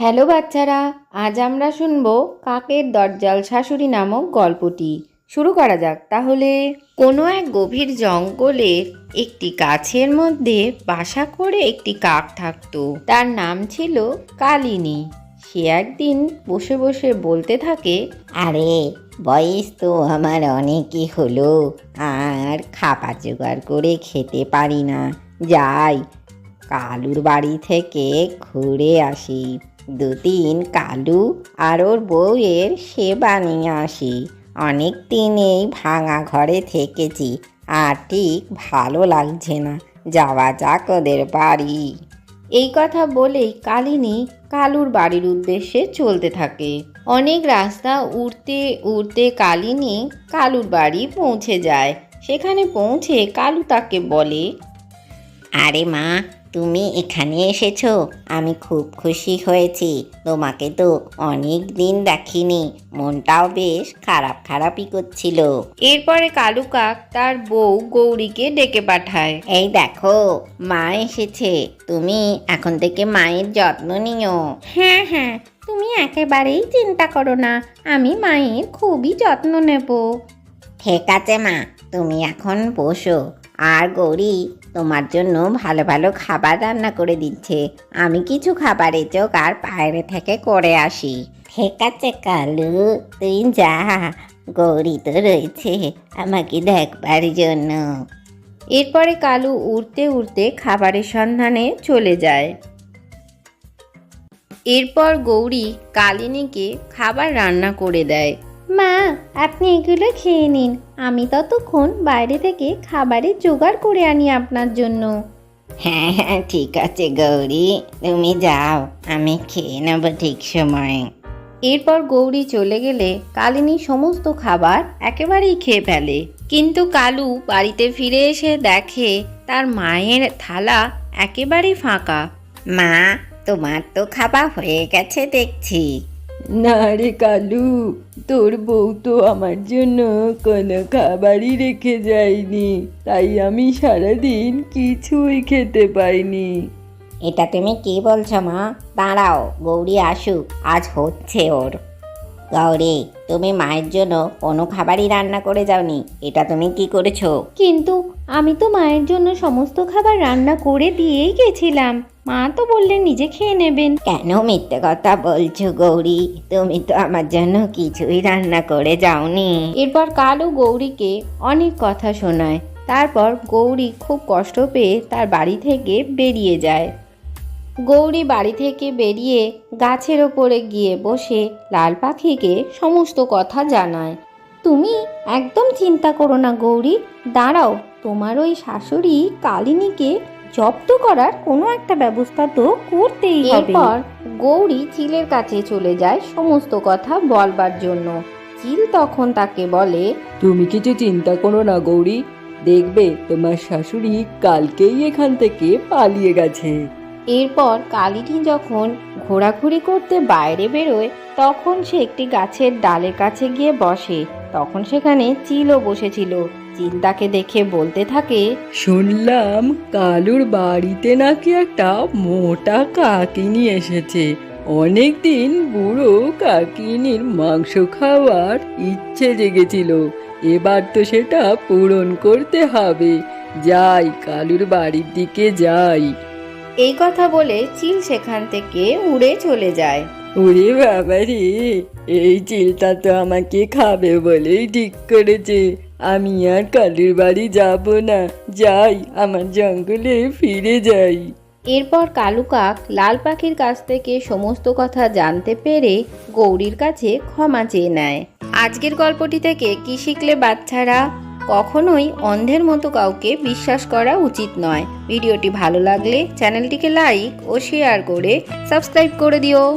Hello বাচ্চারা, আজ আমরা শুনব কাকের দরজাল শাশুড়ি নামক গল্পটি। শুরু করা যাক। তাহলে কোনো এক গভীর জঙ্গলের একটি গাছের মধ্যে বাসা করে একটি কাক থাকতো। তার নাম ছিল কালিনী। সে একদিন বসে বসে বলতে থাকে, আরে, বয়স তো আমার অনেকই হলো। আর খাবার জোগাড় করে খেতে পারি না। যাই কালুর বাড়ি থেকে ঘুরে আসি। দুদিন কালু আর ওর বউয়ের সেবা নিয়ে আসি। অনেক দিন এই ভাঙা ঘরে থেকেছি, আর ঠিক ভালো লাগছে না। যাওয়া যাক ওদের বাড়ি। এই কথা বলেই কালিনী কালুর বাড়ির উদ্দেশ্যে চলতে থাকে। অনেক রাস্তা উড়তে উড়তে কালিনী কালুর বাড়ি পৌঁছে যায়। সেখানে পৌঁছে কালু তাকে বলে, আরে মা তুমি এখানে এসেছ? আমি খুব খুশি হয়েছি। তোমাকে তো অনেক দিন দেখিনি। মনটাও বেশ খারাপ খারাপই করছিল। এরপরে কালু কাক তার বউ গৌরীকে ডেকে পাঠায়। এই দেখো মা এসেছে। তুমি এখন থেকে মায়ের যত্ন নিও। হ্যাঁ হ্যাঁ তুমি একেবারেই চিন্তা করো না। আমি মায়ের খুবই যত্ন নেব। ঠিক আছে মা তুমি এখন বসো। আর গৌরী, তোমার জন্য ভালো ভালো খাবার রান্না করে দিচ্ছে। আমি কিছু খাবারের চোখ আর বাইরে থেকে করে আসি। ঠিক আছে কালু, তুই যা। গৌরী তো রয়েছে, আমাকে দেখবার জন্য। এরপরে কালু উড়তে উড়তে খাবারের সন্ধানে চলে যায়। এরপর গৌরী কালিনীকে খাবার রান্না করে দেয়। মা আপনি এগুলো খেয়ে নিন। আমি ততক্ষণ বাইরে থেকে খাবারের জোগাড় করে আনি আপনার জন্য। হ্যাঁ হ্যাঁ ঠিক আছে গৌরী। তুমি যাও আমি খেয়ে নেব ঠিক সময়। এরপর গৌরী চলে গেলে কালিনী সমস্ত খাবার একেবারেই খেয়ে ফেলে। কিন্তু কালু বাড়িতে ফিরে এসে দেখে তার মায়ের থালা একেবারেই ফাঁকা। মা তোমার তো খাবার হয়ে গেছে দেখছি। না রে কালু তোর বউ তো আমার জন্য কোনো খাবারই রেখে যায়নি তাই আমি সারাদিন কিছুই খেতে পাইনি। এটা তুমি কি বলছো মা? দাঁড়াও গৌরী আসুক আজ হচ্ছে ওর। গৌরী তুমি মায়ের জন্য কোনো খাবারই রান্না করে যাওনি এটা তুমি কি করেছ? কিন্তু আমি তো মায়ের জন্য সমস্ত খাবার রান্না করে দিয়েই গেছিলাম। মা তো বললেন নিজে খেয়ে নেবেন। কেন মিথ্যে কথা বলছো গৌরী? তুমি তো আমার জন্য কিছুই রান্না করে যাওনি। এরপর কালু গৌরীকে অনেক কথা শোনায়। তারপর গৌরী খুব কষ্ট পেয়ে তার বাড়ি থেকে বেরিয়ে যায়। গৌরী বাড়ি থেকে বেরিয়ে গাছের ওপরে গিয়ে বসে লাল পাখিকে সমস্ত কথা জানায়। তুমি একদম চিন্তা করো না গৌরী। দাঁড়াও তোমার ওই শাশুড়ি কালিনীকে জব্দ করার কোনো একটা ব্যবস্থা তো করতেই হবে। এরপর গৌরী চিলের কাছে চলে যায় সমস্ত কথা বলবার জন্য। চিল তখন তাকে বলে তুমি কিছু চিন্তা করো না গৌরী। দেখবে তোমার শাশুড়ি কালকেই এখান থেকে পালিয়ে গেছে। এরপর কালিটি যখন ঘোরাঘুরি করতে বাইরে বেরোয় তখন সে একটি গাছের ডালের কাছে গিয়ে বসে। তখন সেখানে চিলও বসেছিল। চিল তাকে দেখে বলতে থাকে শুনলাম কালুর বাড়িতে নাকি একটা মোটা কাকিনি এসেছে। অনেক দিন বুড়ো কাকিনির মাংস খাওয়ার ইচ্ছে জেগেছিল। এবার তো সেটা পূরণ করতে হবে। যাই কালুর বাড়ির দিকে যাই। এই কথা বলে চিল সেখান থেকে উড়ে চলে যায়। ওরে বাবা রে এই চিলটা তো আমাকে খাবে বলেই ঠিক করেছে আমি আর কালুর বাড়ি যাব না যাই আমার জঙ্গলে ফিরে যাই এরপর কালু কাক লাল পাখির কাছ থেকে সমস্ত কথা জানতে পেরে গৌরীর কাছে ক্ষমা চেয়ে নেয়। আজকের গল্পটি থেকে কি শিখলে বাচ্চারা? কখনোই অন্ধের মতো কাউকে বিশ্বাস করা উচিত নয়। ভিডিওটি ভালো লাগলে চ্যানেলটিকে লাইক ও শেয়ার করে সাবস্ক্রাইব করে দিও।